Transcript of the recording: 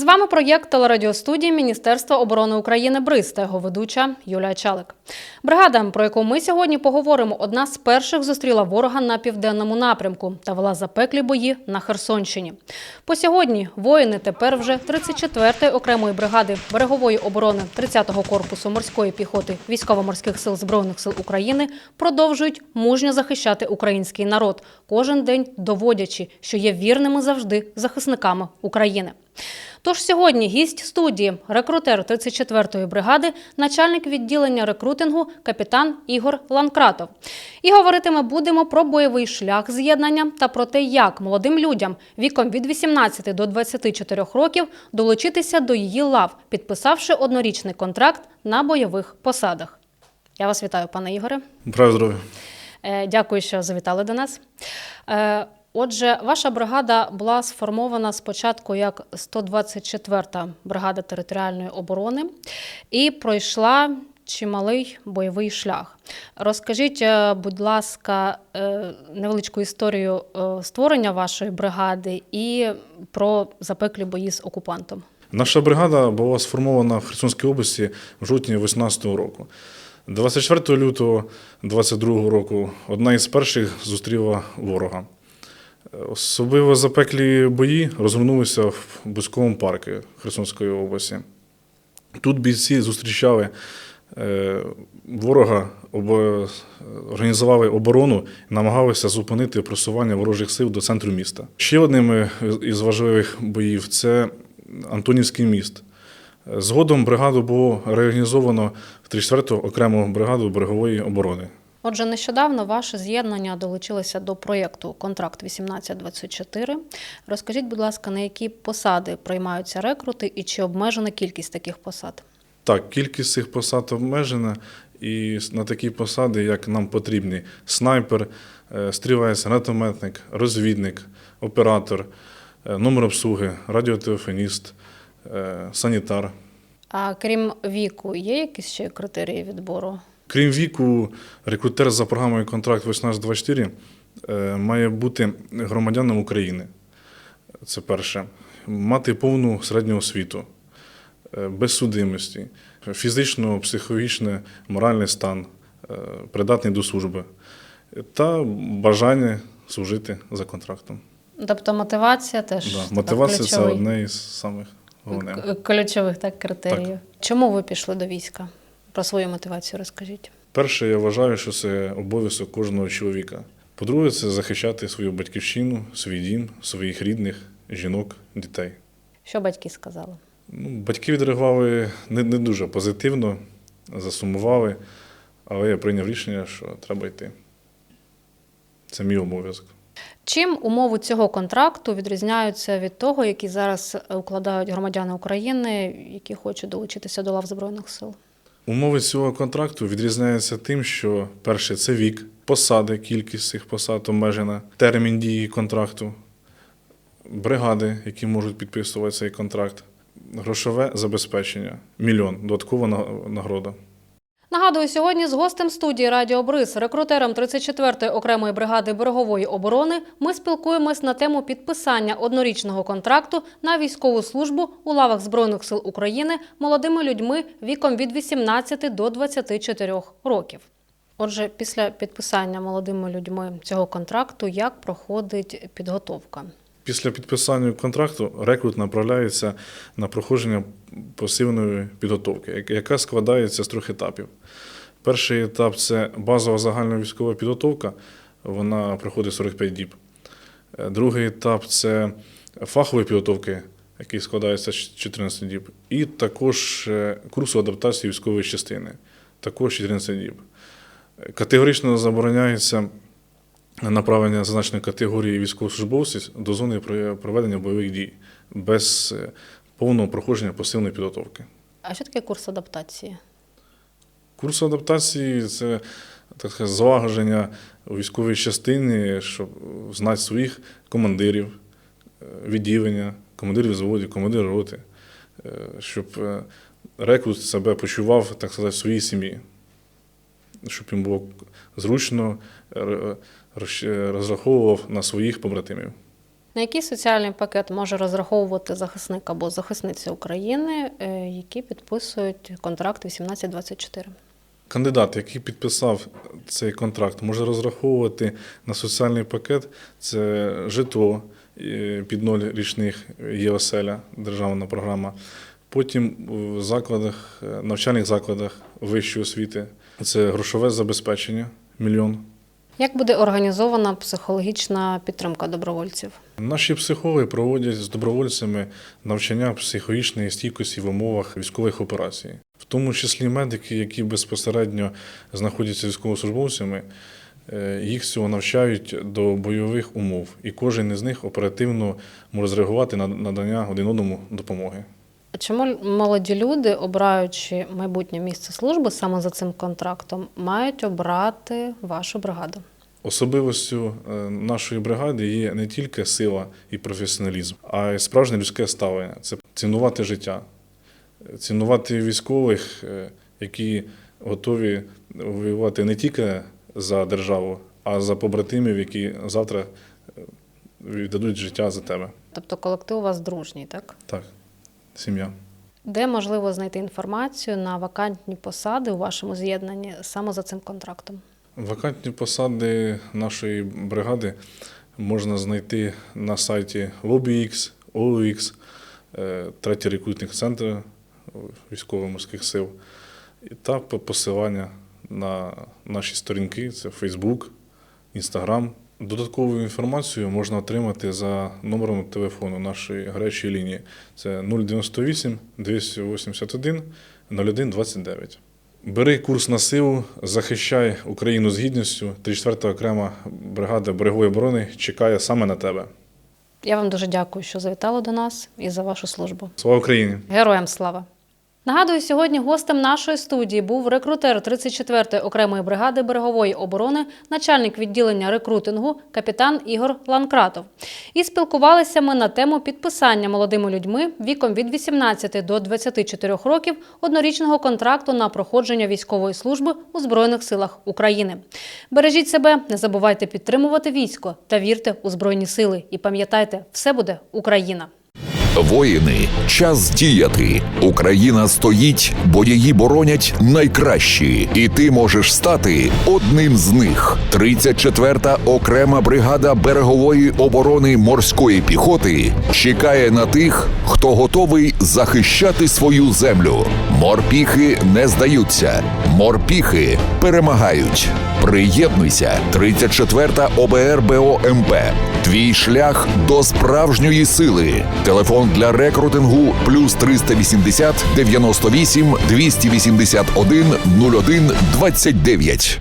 З вами проєкт телерадіостудії Міністерства оборони України БРИЗ та його ведуча Юлія Чалик. Бригада, про яку ми сьогодні поговоримо, одна з перших зустріла ворога на південному напрямку та вела запеклі бої на Херсонщині. По сьогодні воїни тепер вже 34-ї окремої бригади берегової оборони 30-го корпусу морської піхоти військово-морських сил збройних сил України продовжують мужньо захищати український народ, кожен день доводячи, що є вірними завжди захисниками України. Тож сьогодні гість студії, рекрутер 34-ї бригади, начальник відділення рекрутингу, капітан Ігор Ланкратов. І говоритиме будемо про бойовий шлях з'єднання та про те, як молодим людям віком від 18 до 24 років долучитися до її лав, підписавши однорічний контракт на бойових посадах. Я вас вітаю, пане Ігоре. Здоров'я. Е, Дякую, що завітали до нас. Отже, ваша бригада була сформована спочатку як 124-та бригада територіальної оборони і пройшла чималий бойовий шлях. Розкажіть, е, будь ласка, е, невеличку історію е, створення вашої бригади і про запеклі бої з окупантом. Наша бригада була сформована в Херсонській області в жовтні 2018 року. 24 лютого 2022 року одна із перших зустріла ворога. Особливо запеклі бої розгорнулися в Бузьковому парку Херсонської області. Тут бійці зустрічали е, ворога, організували оборону і намагалися зупинити просування ворожих сил до центру міста. Ще одним із важливих боїв це Антонівський міст. Згодом бригаду було реорганізовано в 34-ту окрему бригаду берегової оборони. Отже, нещодавно ваше з'єднання долучилося до проєкту Контракт 1824. Розкажіть, будь ласка, на які посади приймаються рекрути і чи обмежена кількість таких посад? Так, кількість цих посад обмежена, і на такі посади, як нам потрібні: снайпер, е, стрілець, гранатометник, розвідник, оператор, е, номер обслуги, радіотелефоніст, е, санітар. А крім віку, є якісь ще критерії відбору? Крім віку, рекрутер за програмою Контракт 1824 е, має бути громадянином України. Це перше. Мати повну середню освіту, е, без судимості, фізично, психологічний, моральний стан, е, придатний до служби та бажання служити за контрактом. Тобто мотивація теж Да. Мотивація це одне із самих головних. ключових так, критеріїв. Чому ви пішли до війська? Про свою мотивацію розкажіть. Перше, я вважаю, що це обов'язок кожного чоловіка. По-друге, це захищати свою батьківщину, свій дім, своїх рідних, жінок, дітей. Що батьки сказали? Ну, батьки відреагували не, не дуже позитивно, засумували, але я прийняв рішення, що треба йти. Це мій обов'язок. Чим умови цього контракту відрізняються від того, які зараз укладають громадяни України, які хочуть долучитися до лав Збройних сил? Умови цього контракту відрізняються тим, що перше це вік, посади, кількість цих посад обмежена, термін дії контракту, бригади, які можуть підписувати цей контракт, грошове забезпечення, мільйон, додаткова на- нагорода. Нагадую, сьогодні з гостем студії Радіо Бриз, рекрутером 34-ї окремої бригади берегової оборони, ми спілкуємось на тему підписання однорічного контракту на військову службу у лавах Збройних сил України молодими людьми віком від 18 до 24 років. Отже, після підписання молодими людьми цього контракту, як проходить підготовка? Після підписання контракту рекрут направляється на проходження пасивної підготовки, яка складається з трьох етапів. Перший етап це базова загальна військова підготовка, вона проходить 45 діб. Е, Другий етап це фахової підготовки, який складається з 14 діб. І також е, курсу адаптації військової частини, також 14 діб. Категорично забороняється направлення зазначеної категорії військовослужбовців до зони про- проведення бойових дій без е, повного проходження пасивної підготовки. А що таке курс адаптації? Курс адаптації це так сказати, злагодження у військовій частині, щоб знати своїх командирів, е, відділення, командирів заводів, командир роти, е, щоб рекрут себе почував, так сказати, в своїй сім'ї, щоб їм було зручно, розраховував на своїх побратимів. На який соціальний пакет може розраховувати захисник або захисниця України, е, які підписують контракт 1824? Кандидат, який підписав цей контракт, може розраховувати на соціальний пакет це житло е, під ноль річних є оселя, державна програма. Потім в закладах, е, навчальних закладах вищої освіти це грошове забезпечення мільйон. Як буде організована психологічна підтримка добровольців? Наші психологи проводять з добровольцями навчання психологічної стійкості в умовах військових операцій, в тому числі медики, які безпосередньо знаходяться військовослужбовцями, е, їх цього навчають до бойових умов, і кожен із них оперативно може зреагувати на надання один одному допомоги. Чому молоді люди, обираючи майбутнє місце служби саме за цим контрактом, мають обрати вашу бригаду? Особливостю е, нашої бригади є не тільки сила і професіоналізм, а й справжнє людське ставлення. Це цінувати життя, цінувати військових, е, які готові воювати не тільки за державу, а за побратимів, які завтра е, віддадуть життя за тебе. Тобто колектив у вас дружній, так? Так, сім'я. Де можливо знайти інформацію на вакантні посади у вашому з'єднанні саме за цим контрактом? Вакантні посади нашої бригади можна знайти на сайті LobbyX, OLX, е, третій рекрутний центр військово-морських сил та посилання на наші сторінки це Facebook, Instagram. Додаткову інформацію можна отримати за номером телефону нашої гарячої лінії. Це 098 281 01 29. Бери курс на силу, захищай Україну з гідністю. 34 окрема бригада берегової оборони чекає саме на тебе. Я вам дуже дякую, що завітали до нас і за вашу службу. Слава Україні! Героям слава! Нагадую, сьогодні гостем нашої студії був рекрутер 34-ї окремої бригади берегової оборони, начальник відділення рекрутингу, капітан Ігор Ланкратов. І спілкувалися ми на тему підписання молодими людьми віком від 18 до 24 років однорічного контракту на проходження військової служби у Збройних силах України. Бережіть себе, не забувайте підтримувати військо та вірте у збройні сили. І пам'ятайте, все буде Україна. Воїни, час діяти. Україна стоїть, бо її боронять найкращі, і ти можеш стати одним з них. 34-та окрема бригада берегової оборони морської піхоти чекає на тих, хто готовий захищати свою землю. Морпіхи не здаються, морпіхи перемагають. Приєднуйся, 34-та ОБР БОМП. Твій шлях до справжньої сили. Телефон для рекрутингу плюс 380 98 281 01 29.